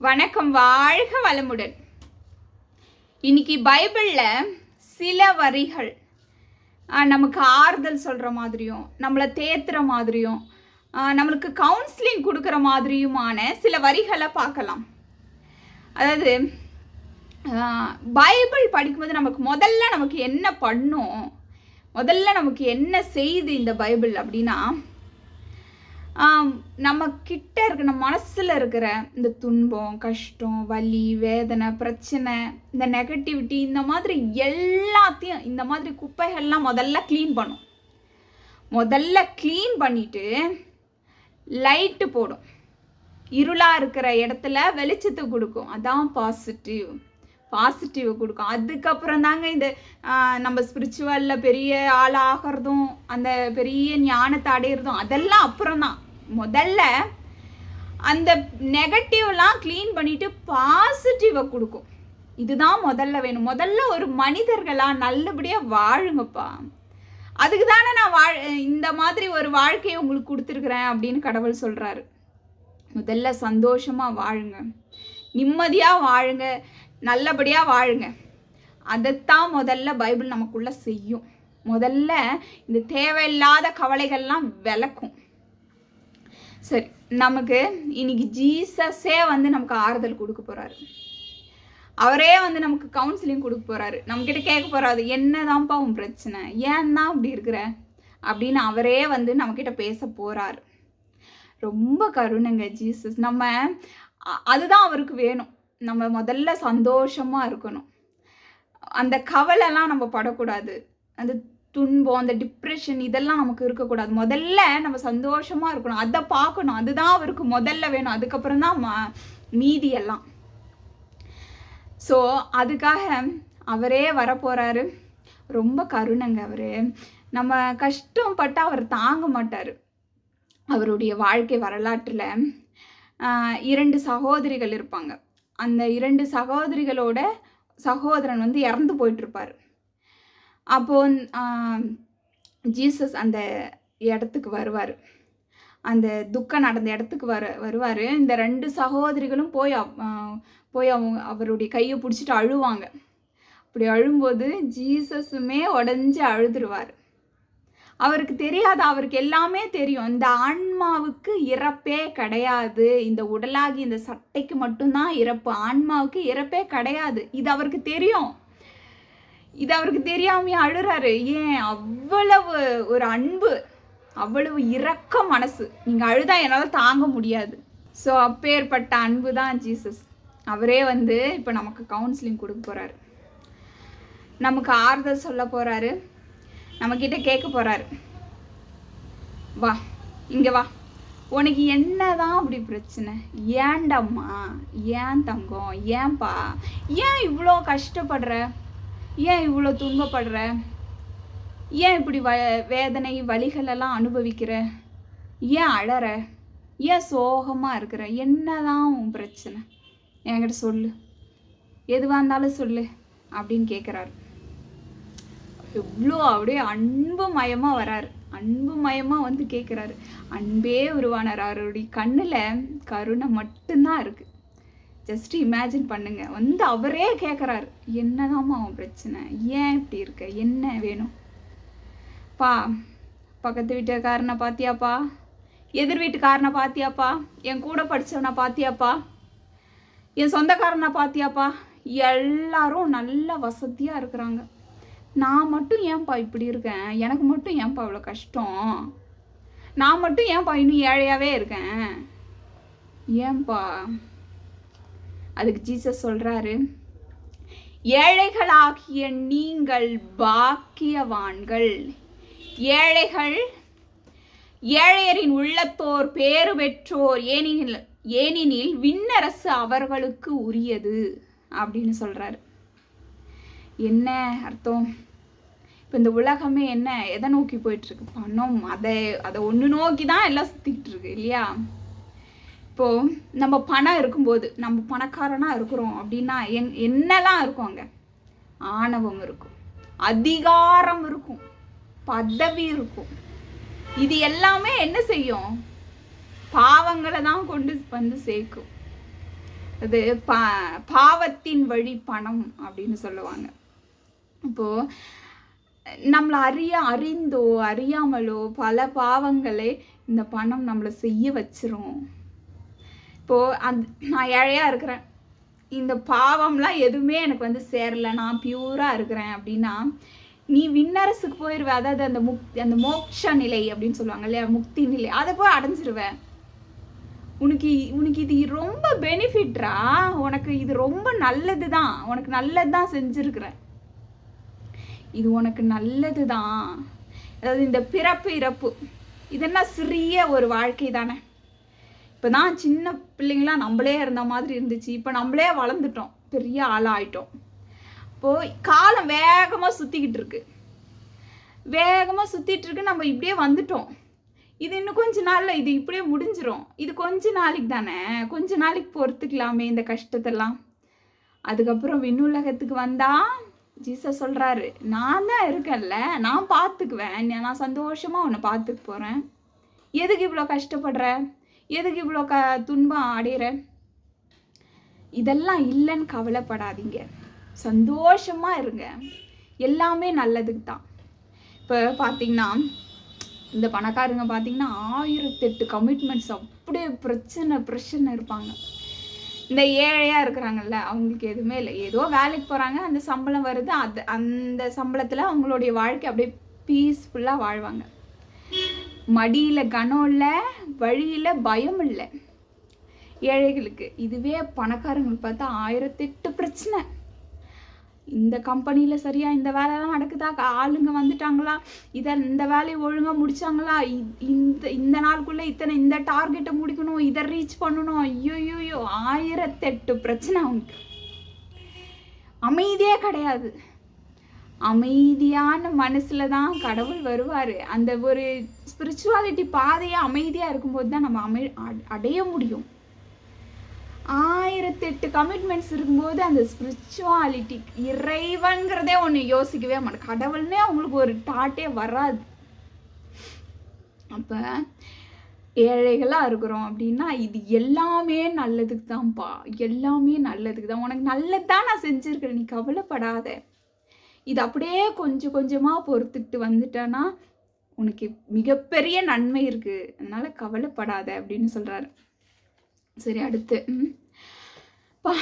வணக்கம் வாழ்க வளமுடன். இன்னைக்கு பைபிளில் சில வரிகள். நமக்கு ஆறுதல் சொல்கிற மாதிரியும் நம்மளை தேத்துற மாதிரியும் நம்மளுக்கு கவுன்சிலிங் கொடுக்குற மாதிரியுமான சில வரிகளை பார்க்கலாம். அதாவது பைபிள் படிக்கும்போது நமக்கு முதல்ல நமக்கு என்ன பண்ணும் முதல்ல நமக்கு என்ன செய்து இந்த பைபிள் அப்படின்னா நம்ம கிட்ட இருக்க நம்ம மனசில் இருக்கிற இந்த துன்பம் கஷ்டம் வலி வேதனை பிரச்சனை இந்த நெகட்டிவிட்டி இந்த மாதிரி எல்லாத்தையும் இந்த மாதிரி குப்பைகள்லாம் முதல்ல க்ளீன் பண்ணும். முதல்ல க்ளீன் பண்ணிட்டு லைட்டு போடும். இருளாக இருக்கிற இடத்துல வெளிச்சத்தை கொடுக்கும். அதான் பாசிட்டிவ் பாசிட்டிவ் கொடுக்கும். அதுக்கப்புறம் தாங்க இந்த நம்ம ஸ்பிரிச்சுவலில் பெரிய ஆள் ஆகிறதும் அந்த பெரிய ஞானத்தை அடையிறதும் அதெல்லாம் அப்புறம் தான் முதல்ல அந்த நெகட்டிவ்லாம் க்ளீன் பண்ணிவிட்டு பாசிட்டிவை கொடுக்கும். இதுதான் முதல்ல வேணும். முதல்ல ஒரு மனிதர்களாக நல்லபடியாக வாழுங்கப்பா. அதுக்கு தானே நான் வாழ் இந்த மாதிரி ஒரு வாழ்க்கையை உங்களுக்கு கொடுத்துருக்குறேன் அப்படின்னு கடவுள் சொல்கிறாரு முதல்ல சந்தோஷமாக வாழுங்க. நிம்மதியாக வாழுங்க. நல்லபடியாக வாழுங்க. அதைத்தான் முதல்ல பைபிள் நமக்குள்ளே செய்யும். முதல்ல இந்த தேவையில்லாத கவலைகள்லாம் விளக்கும். சரி நமக்கு இன்னைக்கு ஜீசஸே வந்து நமக்கு ஆறுதல் கொடுக்க போகிறாரு அவரே வந்து நமக்கு கவுன்சிலிங் கொடுக்க போகிறாரு நம்மக்கிட்ட கேட்க போகிறாரு என்னதான்ப்பா உன் பிரச்சனை? ஏன் தான் அப்படி இருக்கிற? அப்படின்னு அவரே வந்து நம்மக்கிட்ட பேச போகிறாரு ரொம்ப கருணைங்க ஜீசஸ். நம்ம அ- அதுதான் அவருக்கு வேணும். நம்ம முதல்ல சந்தோஷமாக இருக்கணும். அந்த கவலைலாம் நம்ம படக்கூடாது. அந்த துன்பம் அந்த டிப்ரெஷன் இதெல்லாம் நமக்கு இருக்கக்கூடாது. முதல்ல நம்ம சந்தோஷமாக இருக்கணும். அதை பார்க்கணும். அதுதான் அவருக்கு முதல்ல வேணும். அதுக்கப்புறம் தான் ம- மீதி எல்லாம். ஸோ அதுக்காக அவரே வரப்போகிறாரு ரொம்ப கருணங்க அவர். நம்ம கஷ்டப்பட்டு அவர் தாங்க மாட்டார். அவருடைய வாழ்க்கை வரலாற்றில் இரண்டு சகோதரிகள் இருப்பாங்க. அந்த இரண்டு சகோதரிகளோட சகோதரன் வந்து இறந்து போயிட்டுருப்பார். அப்போ ஜீசஸ் அந்த இடத்துக்கு வருவார். அந்த துக்கம் நடந்த இடத்துக்கு வர வருவார். இந்த ரெண்டு சகோதரிகளும் போய் போய் அவங்க அவருடைய கையை பிடிச்சிட்டு அழுவாங்க. அப்படி அழும்போது ஜீசஸுமே உடஞ்சி அழுதுருவார். அவருக்கு தெரியாது அவருக்கு எல்லாமே தெரியும். இந்த ஆன்மாவுக்கு இறப்பே கிடையாது. இந்த உடலாகி இந்த சட்டைக்கு மட்டும்தான் இறப்பு. ஆன்மாவுக்கு இறப்பே கிடையாது. இது அவருக்கு தெரியும். இது அவருக்கு தெரியாமையே அழுறாரு. ஏன்? அவ்வளவு ஒரு அன்பு அவ்வளவு இரக்க மனசு. நீங்கள் அழுதா என்னால் தாங்க முடியாது. ஸோ அப்பேற்பட்ட அன்பு தான் ஜீசஸ். அவரே வந்து இப்போ நமக்கு கவுன்சிலிங் கொடுக்க போகிறாரு நமக்கு ஆறுதல் சொல்ல போகிறாரு நம்மக்கிட்ட கேட்க போகிறாரு வா இங்கே வா. உனக்கு என்னதான் அப்படி பிரச்சனை? ஏன்டம்மா? ஏன் தங்கம்? ஏன்பா? ஏன் இவ்வளோ கஷ்டப்படுற? ஏன் இவ்வளோ துன்பப்படுற? ஏன் இப்படி வ வேதனை வலிகளெல்லாம் அனுபவிக்கிற? ஏன் அழற? ஏன் சோகமாக இருக்கிற? என்னதான் உன் பிரச்சனை? என்கிட்ட சொல்லு. எதுவாக இருந்தாலும் சொல்லு அப்படின்னு கேட்குறாரு எவ்வளோ அப்படியே அன்பு மயமாக வராரு. அன்பு மயமாக வந்து கேட்குறாரு அன்பே உருவானார். அவருடைய கண்ணில் கருணை மட்டும்தான் இருக்குது ஜஸ்ட் இமேஜின் பண்ணுங்க. வந்து அவரே கேட்குறாரு என்னதாம்மா அவன் பிரச்சனை? ஏன் இப்படி இருக்க? என்ன வேணும்? பா பக்கத்து வீட்டுக்காரனை பார்த்தியாப்பா எதிர் வீட்டுக்காரனை பார்த்தியாப்பா என் கூட படித்தவனை பார்த்தியாப்பா என் சொந்தக்காரனை பார்த்தியாப்பா எல்லாரும் நல்ல வசதியாக இருக்கிறாங்க. நான் மட்டும் ஏன்பா இப்படி இருக்கேன்? எனக்கு மட்டும் ஏன்பா இவ்வளோ கஷ்டம்? நான் மட்டும் ஏன்பா இன்னும் ஏழையாகவே இருக்கேன்? ஏன்பா? அதுக்கு ஜீசஸ் சொல்கிறாரு ஏழைகளாகிய நீங்கள் பாக்கியவான்கள். ஏழைகள் ஏழையரின் உள்ளத்தோர் பேறு பெற்றோர் ஏனெனில் ஏனெனில் விண்ணரசு அவர்களுக்கு உரியது அப்படின்னு சொல்கிறாரு என்ன அர்த்தம்? இப்போ இந்த உலகமே என்ன? எதை நோக்கி போயிட்டுருக்கு பணம் அதை அதை ஒன்று நோக்கி தான் எல்லாம் சுற்றிக்கிட்டு இருக்கு இல்லையா? இப்போது நம்ம பணம் இருக்கும்போது நம்ம பணக்காரனாக இருக்கிறோம் அப்படின்னா என் என்னெல்லாம் இருக்கும் அங்கே? ஆணவம் இருக்கும் அதிகாரம் இருக்கும் பதவி இருக்கும். இது எல்லாமே என்ன செய்யும்? பாவங்களை தான் கொண்டு வந்து சேர்க்கும். அது பா பாவத்தின் வழி பணம் அப்படின்னு சொல்லுவாங்க. இப்போது நம்மளை அறிய அறிந்தோ அறியாமலோ பல பாவங்களை இந்த பணம் நம்மளை செய்ய வச்சிரும். இப்போது அந் நான் ஏழையாக இருக்கிறேன். இந்த பாவம்லாம் எதுவுமே எனக்கு வந்து சேரல. நான் பியூராக இருக்கிறேன் அப்படின்னா நீ விண்ணரசுக்கு போயிடுவ அதாவது அந்த முக் அந்த மோட்ச நிலை அப்படின்னு சொல்லுவாங்க இல்லையா? முக்தி நிலை. அதை போய் அடைஞ்சிருவேன் உனக்கு உனக்கு இது ரொம்ப பெனிஃபிட்ரா உனக்கு இது ரொம்ப நல்லது தான் உனக்கு நல்லது தான் செஞ்சுருக்குறேன் இது உனக்கு நல்லது தான் அதாவது இந்த பிறப்பு இறப்பு. இதெல்லாம் சிறிய ஒரு வாழ்க்கை தானே. இப்போ தான் சின்ன பிள்ளைங்களாம் நம்மளே இருந்த மாதிரி இருந்துச்சு. இப்போ நம்மளே வளர்ந்துட்டோம். பெரிய ஆளாயிட்டோம். இப்போது காலம் வேகமாக சுற்றிக்கிட்டு இருக்கு. வேகமாக சுற்றிட்டு இருக்கு. நம்ம இப்படியே வந்துட்டோம். இது இன்னும் கொஞ்ச நாளில் இது இப்படியே முடிஞ்சிடும் இது கொஞ்ச நாளைக்கு தானே? கொஞ்ச நாளைக்கு பொறுத்துக்கலாமே இந்த கஷ்டத்தெல்லாம். அதுக்கப்புறம் விண்ணுலகத்துக்கு வந்தா ஜீசஸ் சொல்கிறாரு நான் தான் இருக்கேன்ல. நான் பார்த்துக்குவேன் நான் சந்தோஷமாக உன்னை பார்த்துக்க போகிறேன் எதுக்கு இவ்வளோ கஷ்டப்படுற? எதுக்கு இவ்வளோ க துன்பம் அடையிற? இதெல்லாம் இல்லைன்னு கவலைப்படாதீங்க. சந்தோஷமாக இருங்க. எல்லாமே நல்லதுக்கு தான். இப்போ பார்த்தீங்கன்னா இந்த பணக்காரங்க பார்த்தீங்கன்னா ஆயிரத்தெட்டு கமிட்மெண்ட்ஸ் அப்படியே பிரச்சனை பிரச்சனை இருப்பாங்க. இந்த ஏழையாக இருக்கிறாங்கல்ல அவங்களுக்கு எதுவுமே இல்லை. ஏதோ வேலைக்கு போகிறாங்க அந்த சம்பளம் வருது அது அந்த சம்பளத்தில் அவங்களுடைய வாழ்க்கை அப்படியே பீஸ்ஃபுல்லாக வாழ்வாங்க. மடியில் கனம் இல்லை வழியில் பயம் இல்லை. ஏழைகளுக்கு இதுவே பணக்காரங்களுக்கு பார்த்தா ஆயிரத்தெட்டு பிரச்சனை. இந்த கம்பெனியில் சரியா இந்த வேலைலாம் நடக்குதா? ஆளுங்க வந்துட்டாங்களா? இதை இந்த வேலையை ஒழுங்காக முடிச்சாங்களா? இ- இந்த இந்த நாளுக்குள்ளே இத்தனை இந்த டார்கெட்டை முடிக்கணும் இதை ரீச் பண்ணணும். ஐயோயோயோ ஆயிரத்தெட்டு பிரச்சனை அவங்களுக்கு. அமைதியே கிடையாது. அமைதியான மனசில் தான் கடவுள் வருவார். அந்த ஒரு ஸ்பிரிச்சுவாலிட்டி பாதையாக அமைதியாக இருக்கும்போது தான் நம்ம அமை அடைய முடியும். ஆயிரத்தெட்டு கமிட்மெண்ட்ஸ் இருக்கும்போது அந்த ஸ்பிரிச்சுவாலிட்டி இறைவன்கிறதே ஒன்று யோசிக்கவே மாட்டேன். கடவுள்னே அவங்களுக்கு ஒரு தாட்டே வராது. அப்போ ஏழைகளாக இருக்கிறோம் அப்படின்னா இது எல்லாமே நல்லதுக்கு தான்ப்பா எல்லாமே நல்லதுக்கு தான் உனக்கு நல்லது தான் நான் செஞ்சுருக்கிறேன். நீ கவலைப்படாத. இது அப்படியே கொஞ்சம் கொஞ்சமாக பொறுத்துக்கிட்டு வந்துட்டேன்னா உனக்கு மிகப்பெரிய நன்மை இருக்குது அதனால் கவலைப்படாத அப்படின்னு சொல்கிறாரு சரி அடுத்து. பா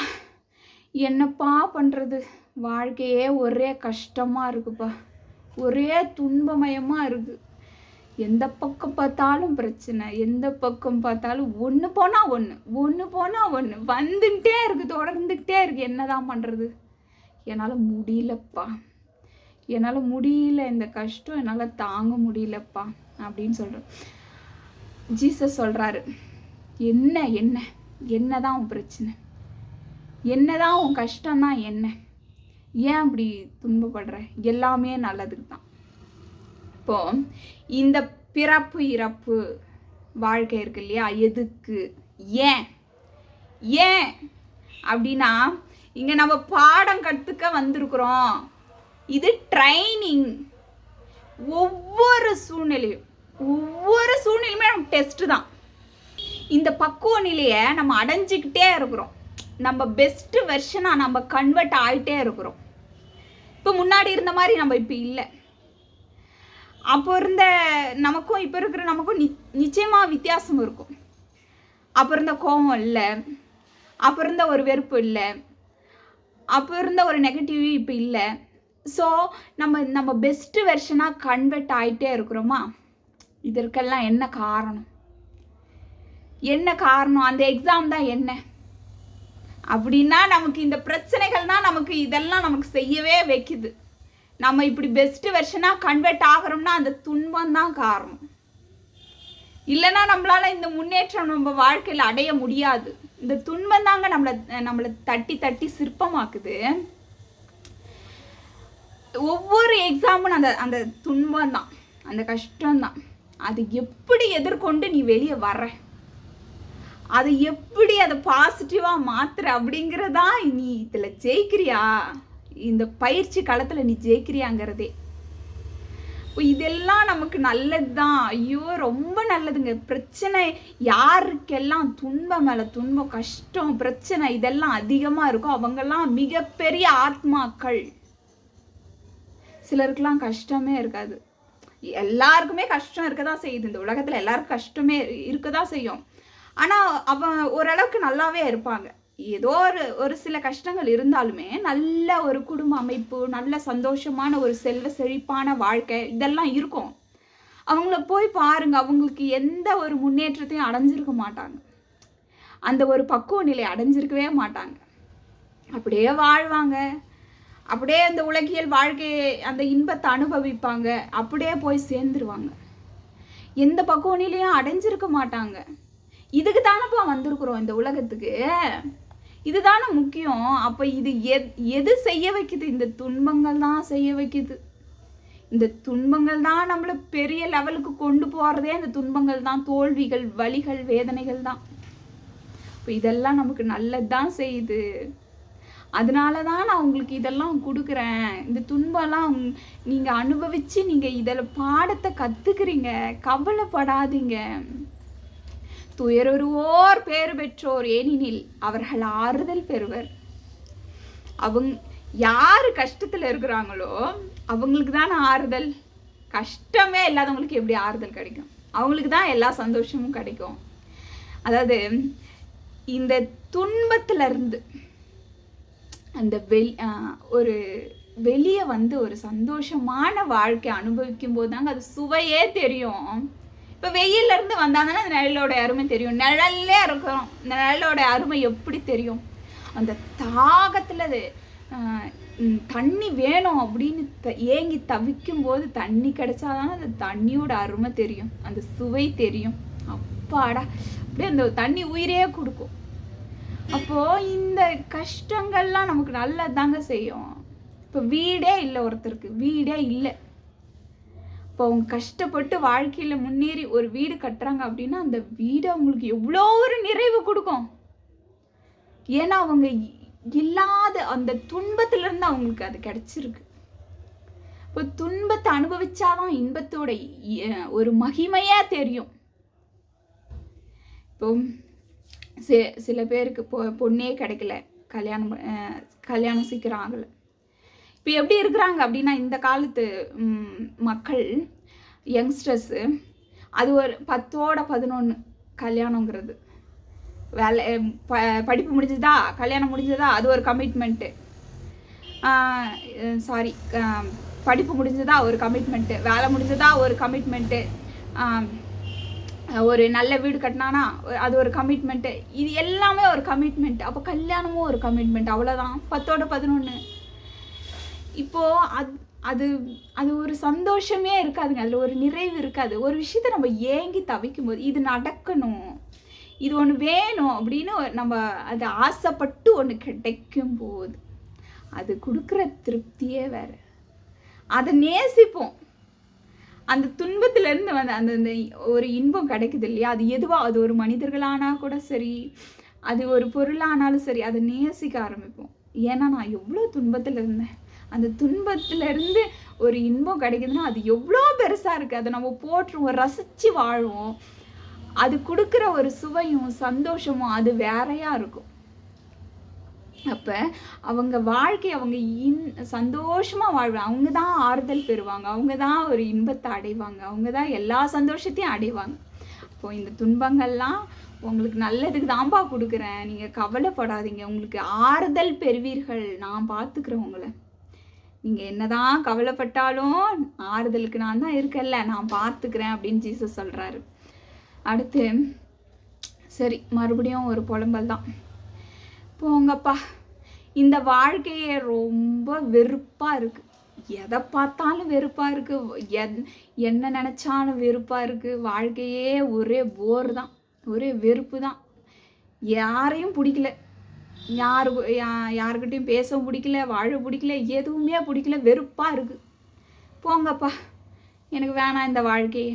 என்னப்பா பண்ணுறது வாழ்க்கையே ஒரே கஷ்டமாக இருக்குப்பா. ஒரே துன்பமயமாக இருக்குது எந்த பக்கம் பார்த்தாலும் பிரச்சனை எந்த பக்கம் பார்த்தாலும் ஒன்று போனால் ஒன்று ஒன்று போனால் ஒன்று வந்துக்கிட்டே இருக்குது தொடர்ந்துக்கிட்டே இருக்குது என்னதான் பண்ணுறது என்னால் முடியலப்பா. என்னால் முடியல இந்த கஷ்டம் என்னால் தாங்க முடியலப்பா அப்படின்னு சொல்கிறேன் ஜீசஸ் சொல்கிறாரு என்ன என்ன? என்னதான் உன் பிரச்சனை? என்னதான் உன் கஷ்டம்னா என்ன? ஏன் அப்படி துன்பப்படுற? எல்லாமே நல்லதுக்கு தான். இப்போ இந்த பிறப்பு இறப்பு வாழ்க்கை இருக்கு இல்லையா? எதுக்கு? ஏன்? ஏன்? அப்படின்னா இங்கே நம்ம பாடம் கற்றுக்க வந்திருக்கிறோம். இது ட்ரைனிங் ஒவ்வொரு சூழ்நிலையும் ஒவ்வொரு சூழ்நிலையுமே நமக்கு டெஸ்ட்டு தான். இந்த பக்குவ நிலையை நம்ம அடைஞ்சிக்கிட்டே இருக்கிறோம். நம்ம பெஸ்ட்டு வெர்ஷனாக நம்ம கன்வெர்ட் ஆகிட்டே இருக்கிறோம். இப்போ முன்னாடி இருந்த மாதிரி நம்ம இப்போ இல்லை. அப்போ இருந்த நமக்கும் இப்போ இருக்கிற நமக்கும் நி நிச்சயமாக வித்தியாசம் இருக்கும். அப்போ இருந்த கோபம் இல்லை. அப்போ இருந்த ஒரு வெறுப்பு இல்லை. அப்போ இருந்த ஒரு நெகட்டிவ் இப்போ இல்லை. ஸோ நம்ம நம்ம பெஸ்ட்டு வெர்ஷனாக கன்வெர்ட் ஆகிட்டே இருக்கிறோமா? இதற்கெல்லாம் என்ன காரணம்? என்ன காரணம்? அந்த எக்ஸாம் தான் என்ன? அப்படின்னா நமக்கு இந்த பிரச்சனைகள் தான் நமக்கு இதெல்லாம் நமக்கு செய்யவே வைக்குது. நம்ம இப்படி பெஸ்ட்டு வெர்ஷனாக கன்வெர்ட் ஆகிறோம்னா அந்த துன்பம் தான் காரணம். இல்லைன்னா நம்மளால் இந்த முன்னேற்றம் நம்ம வாழ்க்கையில் அடைய முடியாது. இந்த துன்பம் தாங்க நம்மளை நம்மளை தட்டி தட்டி சிற்பமாக்குது. ஒவ்வொரு எக்ஸாமும் அந்த அந்த துன்பம் தான் அந்த கஷ்டம்தான். அது எப்படி எதிர்கொண்டு நீ வெளியே வர்ற? அது எப்படி அதை பாசிட்டிவாக மாத்துற அப்படிங்கிறதா நீ இதில் ஜெயிக்கிறியா? இந்த பயிற்சி காலத்தில் நீ ஜெயிக்கிறியாங்கிறதே. இப்போ இதெல்லாம் நமக்கு நல்லது தான் ஐயோ ரொம்ப நல்லதுங்க. பிரச்சனை யாருக்கெல்லாம் துன்பம் மேலே துன்பம் கஷ்டம் பிரச்சனை இதெல்லாம் அதிகமாக இருக்கும் அவங்கெல்லாம் மிகப்பெரிய ஆத்மாக்கள். சிலருக்கெலாம் கஷ்டமே இருக்காது. எல்லாருக்குமே கஷ்டம் இருக்க தான் செய்யுது. இந்த உலகத்தில் எல்லாருக்கும் கஷ்டமே இருக்க தான் செய்யும். ஆனால் அவன் ஓரளவுக்கு நல்லாவே இருப்பாங்க. ஏதோ ஒரு ஒரு சில கஷ்டங்கள் இருந்தாலுமே நல்ல ஒரு குடும்ப அமைப்பு நல்ல சந்தோஷமான ஒரு செல்வ செழிப்பான வாழ்க்கை இதெல்லாம் இருக்கும். அவங்கள போய் பாருங்க. அவங்களுக்கு எந்த ஒரு முன்னேற்றத்தையும் அடைஞ்சிருக்க மாட்டாங்க. அந்த ஒரு பக்குவ நிலை அடைஞ்சிருக்கவே மாட்டாங்க. அப்படியே வாழ்வாங்க. அப்படியே அந்த உலகியல் வாழ்க்கையை அந்த இன்பத்தை அனுபவிப்பாங்க. அப்படியே போய் சேர்ந்துருவாங்க. எந்த பக்குவநிலையும் அடைஞ்சிருக்க மாட்டாங்க. இதுக்கு தானப்பா வந்திருக்கிறோம் இந்த உலகத்துக்கு? இதுதானே முக்கியம். அப்போ இது எத் எது செய்ய வைக்குது? இந்த துன்பங்கள் தான் செய்ய வைக்குது. இந்த துன்பங்கள் தான் நம்மளை பெரிய லெவலுக்கு கொண்டு போகிறதே இந்த துன்பங்கள் தான். தோல்விகள் வலிகள் வேதனைகள் தான். இப்போ இதெல்லாம் நமக்கு நல்லது தான் செய்யுது. அதனால தான் நான் உங்களுக்கு இதெல்லாம் கொடுக்குறேன். இந்த துன்பம்லாம் நீங்கள் அனுபவித்து நீங்கள் இதில் பாடத்தை கற்றுக்குறீங்க கவலைப்படாதீங்க. துயரொருவோர் பேர் பெற்றோர் ஏனெனில் அவர்கள் ஆறுதல் பெறுவர். அவங்க யார் கஷ்டத்தில் இருக்கிறாங்களோ அவங்களுக்கு தான் ஆறுதல். கஷ்டமே இல்லாதவங்களுக்கு எப்படி ஆறுதல் கிடைக்கும்? அவங்களுக்கு தான் எல்லா சந்தோஷமும் கிடைக்கும். அதாவது இந்த துன்பத்திலிருந்து அந்த வெள் ஒரு வெளியே வந்து ஒரு சந்தோஷமான வாழ்க்கை அனுபவிக்கும் போது தாங்க அது சுவையே தெரியும். இப்போ வெயிலேருந்து வந்தாங்கன்னா அந்த நிழலோட அருமை தெரியும். நிழல்லே இருக்கிறோம். இந்த நிழலோட அருமை எப்படி தெரியும்? அந்த தாகத்தில் அது தண்ணி வேணும் அப்படின்னு த ஏங்கி தவிக்கும் போது தண்ணி கிடைச்சாதான் அந்த தண்ணியோட அருமை தெரியும். அந்த சுவை தெரியும். அப்பாடா அப்படியே அந்த தண்ணி உயிரே கொடுக்கும். அப்போது இந்த கஷ்டங்கள்லாம் நமக்கு நல்லதாங்க செய்யும். இப்போ வீடே இல்லை ஒருத்தருக்கு. வீடே இல்லை. இப்போ அவங்க கஷ்டப்பட்டு வாழ்க்கையில் முன்னேறி ஒரு வீடு கட்டுறாங்க அப்படின்னா அந்த வீடு அவங்களுக்கு எவ்வளோ ஒரு நிறைவு கொடுக்கும். ஏன்னா அவங்க இல்லாத அந்த துன்பத்திலேருந்து அவங்களுக்கு அது கிடச்சிருக்கு. இப்போ துன்பத்தை அனுபவிச்சாதான் இன்பத்தோட ஒரு மகிமையாக தெரியும். இப்போ சில பேருக்கு பொ பொண்ணே கிடைக்கல. கல்யாணம் கல்யாணம் சீக்கிரம் ஆகலை. இப்போ எப்படி இருக்கிறாங்க அப்படின்னா இந்த காலத்து மக்கள் யங்ஸ்டர்ஸு அது ஒரு பத்தோட பதினொன்று கல்யாணங்கிறது. வேலை ப படிப்பு முடிஞ்சதா? கல்யாணம் முடிஞ்சதா? அது ஒரு கமிட்மெண்ட்டு சாரி படிப்பு முடிஞ்சதா? ஒரு கமிட்மெண்ட்டு வேலை முடிஞ்சதா? ஒரு கமிட்மெண்ட்டு ஒரு நல்ல வீடு கட்டினானா அது ஒரு கமிட்மெண்ட்டு இது எல்லாமே ஒரு கமிட்மெண்ட் அப்போ கல்யாணமும் ஒரு கமிட்மெண்ட் அவ்வளோதான் பத்தோட பதினொன்று இப்போது அது அது அது ஒரு சந்தோஷமே இருக்காதுங்க. அதில் ஒரு நிறைவு இருக்காது. ஒரு விஷயத்த நம்ம ஏங்கி தவிக்கும் போது இது நடக்கணும். இது ஒன்று வேணும் அப்படின்னு நம்ம அது ஆசைப்பட்டு ஒன்று கிடைக்கும் போது அது கொடுக்குற திருப்தியே வேறு. அதை நேசிப்போம். அந்த துன்பத்திலேருந்து வந்து அந்த அந்த ஒரு இன்பம் கிடைக்குது இல்லையா? அது எதுவாக அது ஒரு மனிதர்களானால் கூட சரி அது ஒரு பொருளானாலும் சரி அதை நேசிக்க ஆரம்பிப்போம். ஏன்னா நான் எவ்வளோ துன்பத்தில் இருந்தேன். அந்த துன்பத்திலேருந்து ஒரு இன்பம் கிடைக்குதுன்னா அது எவ்வளோ பெருசாக இருக்குது அதை நம்ம போட்டுருவோம் ரசித்து வாழ்வோம். அது கொடுக்குற ஒரு சுவையும் சந்தோஷமும் அது வேறையாக இருக்கும். அப்போ அவங்க வாழ்க்கை அவங்க இன் சந்தோஷமாக வாழ்வாங்க. அவங்க தான் ஆறுதல் பெறுவாங்க. அவங்க தான் ஒரு இன்பத்தை அடைவாங்க. அவங்க தான் எல்லா சந்தோஷத்தையும் அடைவாங்க. அப்போது இந்த துன்பங்கள்லாம் உங்களுக்கு நல்லதுக்கு தான்ப்பா கொடுக்குறேன். நீங்கள் கவலைப்படாதீங்க. உங்களுக்கு ஆறுதல் பெறுவீர்கள். நான் பார்த்துக்குறேன் உங்களை. நீங்கள் என்னதான் கவலைப்பட்டாலும் ஆறுதலுக்கு நான் தான் இருக்கல்ல நான் பார்த்துக்கிறேன் அப்படின்னு ஜீசஸ் சொல்கிறாரு அடுத்து சரி மறுபடியும் ஒரு புலம்பல் தான். போங்கப்பா. இந்த வாழ்க்கையே ரொம்ப வெறுப்பாக இருக்குது எதை பார்த்தாலும் வெறுப்பாக இருக்குது என் என்ன நினச்சாலும் வெறுப்பாக இருக்குது வாழ்க்கையே ஒரே போர் தான். ஒரே வெறுப்பு தான். யாரையும் பிடிக்கல. யாரு யாருக்கிட்டையும் பேசவும் பிடிக்கல வாழ பிடிக்கல எதுவுமே பிடிக்கல. வெறுப்பாக இருக்குது போங்கப்பா. எனக்கு வேணாம் இந்த வாழ்க்கையே.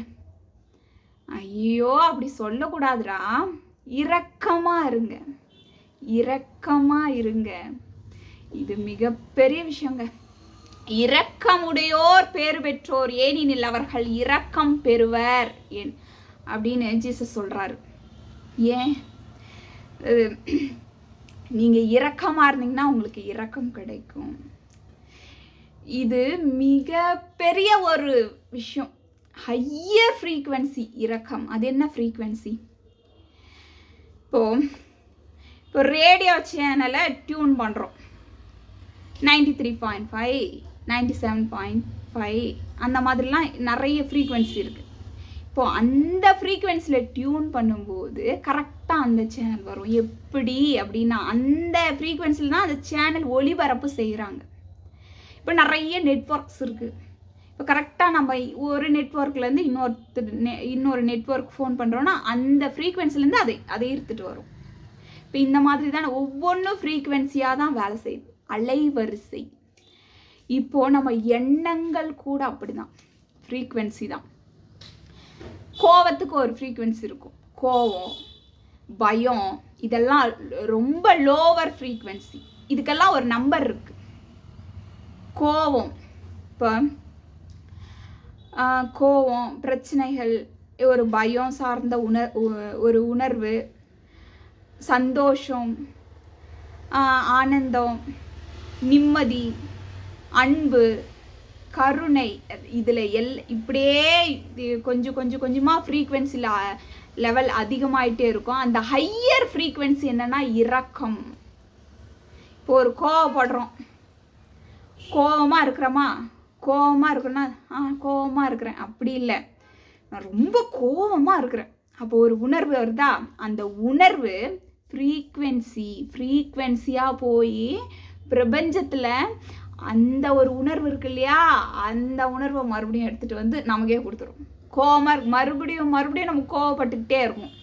ஐயோ அப்படி சொல்லக்கூடாதுடா. இரக்கமாக இருங்க. இரக்கமாக இருங்க. இது மிகப்பெரிய விஷயங்க. இரக்கமுடையோர் பேறு பெற்றோர் ஏனெனில் அவர்கள் இரக்கம் பெறுவர் ஏன் அப்படின்னு ஜீசஸ் சொல்கிறாரு ஏன்? நீங்கள் இரக்கமாக இருந்தீங்கன்னா உங்களுக்கு இரக்கம் கிடைக்கும். இது மிக பெரிய ஒரு விஷயம். ஹையர் ஃப்ரீக்குவென்சி இரக்கம். அது என்ன ஃப்ரீக்குவென்சி இப்போது இப்போ ரேடியோ சேனலை டியூன் பண்ணுறோம் ninety three point five ninety seven point five அந்த மாதிரிலாம் நிறைய ஃப்ரீக்குவென்சி இருக்குது இப்போது அந்த ஃப்ரீக்குவென்சியில் டியூன் பண்ணும்போது கரெக்டாக அந்த சேனல் வரும். எப்படி அப்படின்னா அந்த ஃப்ரீக்குவென்சியில் தான் அந்த சேனல் ஒளிபரப்பு செய்கிறாங்க இப்போ நிறைய நெட்வொர்க்ஸ் இருக்குது இப்போ கரெக்டாக நம்ம ஒரு நெட்ஒர்க்லேருந்து இன்னொருத்தர் நெ- இன்னொரு நெட்ஒர்க் ஃபோன் பண்ணுறோன்னா அந்த ஃப்ரீக்குவென்சிலேருந்து அதை அதை ஈர்த்துட்டு வரும். இப்போ இந்த மாதிரி தான் ஒவ்வொன்றும் ஃப்ரீக்குவென்சியாக தான் வேலை செய்யுது. அலைவரிசை. இப்போ நம்ம எண்ணங்கள் கூட அப்படிதான். ஃப்ரீக்குவென்சி தான். கோவத்துக்கு ஒரு ஃப்ரீக்குவென்சி இருக்கும். கோவம் பயம் இதெல்லாம் ரொம்ப லோவர் ஃப்ரீக்குவென்சி இதுக்கெல்லாம் ஒரு நம்பர் இருக்குது கோவம் இப்போ கோவம் பிரச்சனைகள் ஒரு பயம் சார்ந்த உணர் உ- ஒரு உணர்வு சந்தோஷம் ஆனந்தம் நிம்மதி அன்பு கருணை இதில் எல் இப்படியே இது கொஞ்சம் கொஞ்சம் கொஞ்சமாக ஃப்ரீக்வன்சியில் லெவல் அதிகமாயிட்டே இருக்கும். அந்த ஹையர் ஃப்ரீக்வன்சி என்னென்னா இரக்கம். இப்போ ஒரு கோவப்படுறோம் கோவமாக இருக்கிறோமா? கோவமாக இருக்கிறோன்னா ஆ கோவமாக இருக்கிறேன். அப்படி இல்லை. நான் ரொம்ப கோவமாக இருக்கிறேன். அப்போ ஒரு உணர்வு வருதா? அந்த உணர்வு ஃப்ரீக்வென்சி ஃப்ரீக்வென்சியாக போய் பிரபஞ்சத்தில் அந்த ஒரு உணர்வு இருக்கு இல்லையா? அந்த உணர்வை மறுபடியும் எடுத்துகிட்டு வந்து நமக்கே கொடுத்துரும். கோவமாக மறுபடியும் மறுபடியும் நம்ம கோவப்பட்டுக்கிட்டே இருக்கும்.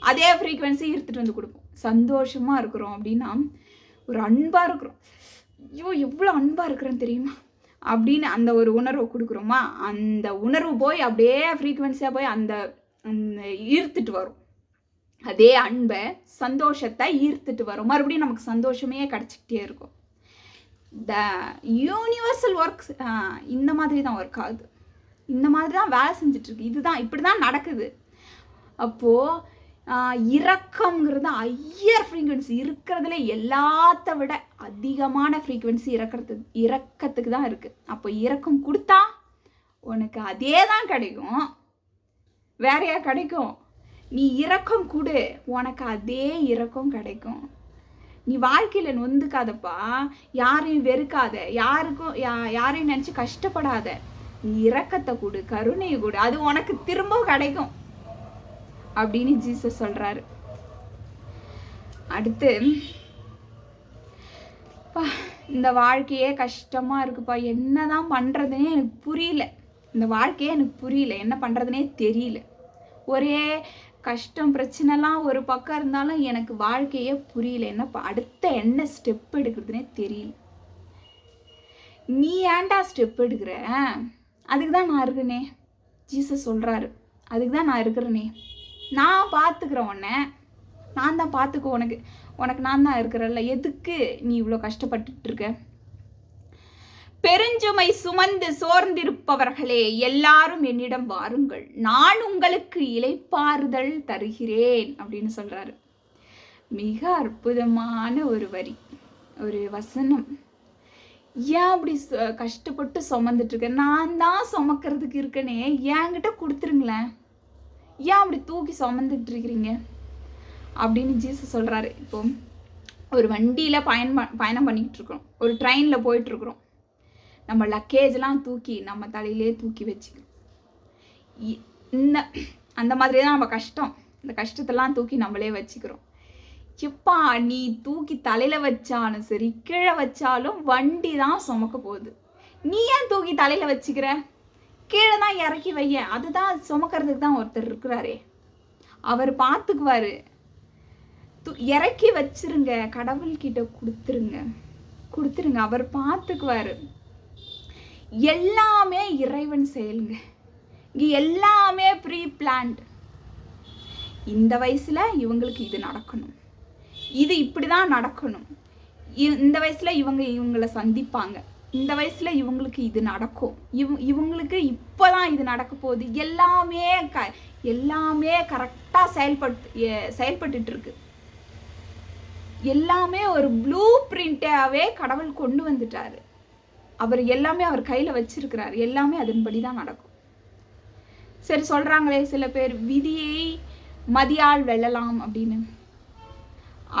அதே ஃப்ரீக்வன்சி எடுத்துகிட்டு வந்து கொடுப்போம். சந்தோஷமாக இருக்கிறோம் அப்படின்னா ஒரு அன்பாக இருக்கிறோம். ஐயோ எவ்வளோ அன்பாக இருக்கிறேன்னு தெரியுமா? அப்படின்னு அந்த ஒரு உணர்வை கொடுக்குறோமா? அந்த உணர்வு போய் அப்படியே ஃப்ரீக்குவென்சியாக போய் அந்த அந்த ஈர்த்துட்டு வரும். அதே அன்பை சந்தோஷத்தை ஈர்த்துட்டு வரும். மறுபடியும் நமக்கு சந்தோஷமே கிடச்சிக்கிட்டே இருக்கும். த யூனிவர்சல் ஒர்க்ஸ் இந்த மாதிரி தான் ஒர்க் ஆகுது. இந்த மாதிரி தான் வேலை செஞ்சிட்ருக்கு இதுதான் இப்படி தான் நடக்குது அப்போது இறக்கங்கிறது ஐயர் ஃப்ரீக்வன்சி இருக்கிறதுல எல்லாத்த விட அதிகமான ஃப்ரீக்வன்சி இறக்கிறதுக்கு இறக்கத்துக்கு தான் இருக்குது அப்போ இறக்கம் கொடுத்தா உனக்கு அதே தான் கிடைக்கும். வேறையா கிடைக்கும். நீ இரக்கம் கொடு. உனக்கு அதே இரக்கம் கிடைக்கும். நீ வாழ்க்கையில் நொந்துக்காதப்பா. யாரையும் வெறுக்காத. யாருக்கும் யா யாரையும் நினச்சி கஷ்டப்படாத. நீ இரக்கத்தை கொடு கருணையை கொடு. அது உனக்கு திரும்ப கிடைக்கும். அப்படின்னு ஜீசஸ் சொல்றாரு. அடுத்து பா இந்த வாழ்க்கையே கஷ்டமா இருக்குப்பா. என்னதான் பண்ணுறதுனே எனக்கு புரியல. இந்த வாழ்க்கையே எனக்கு புரியல. என்ன பண்றதுனே தெரியல. ஒரே கஷ்டம் பிரச்சனைலாம் ஒரு பக்கம் இருந்தாலும் எனக்கு வாழ்க்கையே புரியல. என்ன அடுத்த என்ன ஸ்டெப் எடுக்கிறதுனே தெரியல. நீ ஏன்டா ஸ்டெப் எடுக்கிற? அதுக்கு தான் நான் இருக்கனே ஜீசஸ் சொல்கிறாரு அதுக்கு தான் நான் இருக்கிறேனே. நான் பார்த்துக்கிறேன் உன்னை. நான் தான் பார்த்துக்கோ உனக்கு. உனக்கு நான் தான் இருக்கிறேன்ல. எதுக்கு நீ இவ்வளோ கஷ்டப்பட்டுட்ருக்க பெருஞ்சுமை சுமந்து சோர்ந்திருப்பவர்களே எல்லாரும் என்னிடம் வாருங்கள். நான் உங்களுக்கு இலைப்பாறுதல் தருகிறேன் அப்படின்னு சொல்றாரு. மிக அற்புதமான ஒரு வரி ஒரு வசனம். ஏன் அப்படி சு- கஷ்டப்பட்டு சுமந்துட்டு இருக்க? நான் தான் சுமக்கிறதுக்கு இருக்கனே என்கிட்ட கொடுத்துருங்களேன். ஏன் அப்படி தூக்கி சுமந்துட்டு இருக்கிறீங்க? அப்படின்னு ஜீசஸ் சொல்கிறாரு இப்போ ஒரு வண்டியில் பயணம் பயணம் பண்ணிக்கிட்டு இருக்கிறோம். ஒரு ட்ரெயினில் போயிட்டுருக்குறோம் நம்ம லக்கேஜ்லாம் தூக்கி நம்ம தலையிலே தூக்கி வச்சுக்கணும். இந்த அந்த மாதிரி தான் நம்ம கஷ்டம். இந்த கஷ்டத்தெல்லாம் தூக்கி நம்மளே வச்சுக்கிறோம். எப்பா நீ தூக்கி தலையில் வச்சாலும் சரி கீழே வச்சாலும் வண்டி தான் சுமக்க போகுது. நீ ஏன் தூக்கி தலையில் வச்சுக்கிற? கீழே தான் இறக்கி வைய. அதுதான் சுமக்கிறதுக்கு தான் ஒருத்தர் இருக்கிறாரே. அவர் பார்த்துக்குவாரு து- இறக்கி வச்சிருங்க. கடவுள்கிட்ட கொடுத்துருங்க. கொடுத்துருங்க. அவர் பார்த்துக்குவாரு எல்லாமே இறைவன் செயலுங்க. இங்கே எல்லாமே ப்ரீ பிளான்ட் இந்த வயசில் இவங்களுக்கு இது நடக்கணும். இது இப்படி தான் நடக்கணும். இ- இந்த வயசில் இவங்க இவங்களை சந்திப்பாங்க. இந்த வயசில் இவங்களுக்கு இது நடக்கும். இவ் இவங்களுக்கு இப்போ தான் இது நடக்க போகுது. எல்லாமே க எல்லாமே கரெக்டாக செயல்பட்டு செயல்பட்டுருக்கு எல்லாமே ஒரு ப்ளூ பிரிண்ட்டாகவே கடவுள் கொண்டு வந்துட்டாரு. அவர் எல்லாமே அவர் கையில் வச்சிருக்கிறார். எல்லாமே அதன்படி தான் நடக்கும். சரி சொல்கிறாங்களே சில பேர் விதியை மதியால் வெல்லலாம் அப்படின்னு.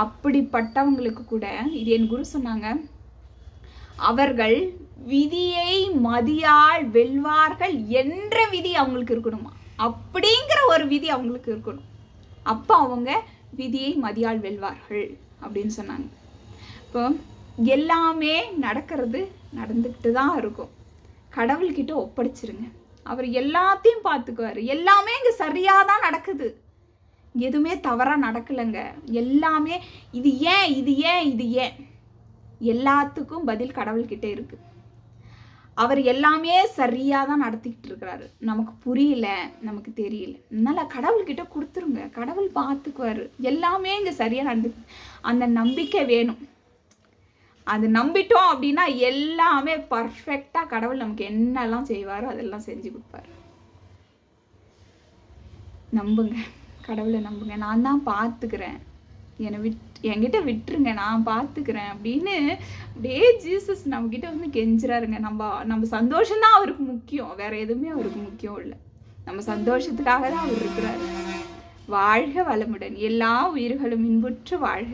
அப்படிப்பட்டவங்களுக்கு கூட இது என் குரு சொன்னாங்க அவர்கள் விதியை மதியால் வெல்வார்கள் என்ற விதி அவங்களுக்கு இருக்கணுமா? அப்படிங்கிற ஒரு விதி அவங்களுக்கு இருக்கணும். அப்போ அவங்க விதியை மதியால் வெல்வார்கள் அப்படின்னு சொன்னாங்க. இப்போ எல்லாமே நடக்கிறது நடந்துக்கிட்டு தான் இருக்கும். கடவுள்கிட்ட ஒப்படைச்சிருங்க. அவர் எல்லாத்தையும் பார்த்துக்குவார். எல்லாமே இங்கே சரியாக தான் நடக்குது. எதுவுமே தவறாக நடக்கலைங்க. எல்லாமே இது ஏன் இது ஏன் இது ஏன்? எல்லாத்துக்கும் பதில் கடவுள்கிட்ட இருக்கு. அவர் எல்லாமே சரியாக தான் நடத்திக்கிட்டு இருக்கிறாரு. நமக்கு புரியல நமக்கு தெரியல. அதனால் கடவுள்கிட்ட கொடுத்துருங்க. கடவுள் பார்த்துக்குவாரு. எல்லாமே இங்கே சரியாக நடந்து அந்த நம்பிக்கை வேணும். அது நம்பிட்டோம் அப்படின்னா எல்லாமே பர்ஃபெக்டாக கடவுள் நமக்கு என்னெல்லாம் செய்வாரோ அதெல்லாம் செஞ்சு கொடுப்பாரு. நம்புங்க. கடவுளை நம்புங்க. நான் தான் பார்த்துக்கிறேன். என்னை விட் என்கிட்ட விட்டுருங்க. நான் பார்த்துக்கிறேன் அப்படின்னு அப்படியே ஜீசஸ் நம்மக்கிட்ட வந்து கெஞ்சுறாருங்க. நம்ம நம்ம சந்தோஷம்தான் அவருக்கு முக்கியம். வேற எதுவுமே அவருக்கு முக்கியம் இல்லை. நம்ம சந்தோஷத்துக்காக தான் அவர் இருக்கிறாரு. வாழ்க வளமுடன். எல்லா உயிர்களும் இன்புற்று வாழ்க.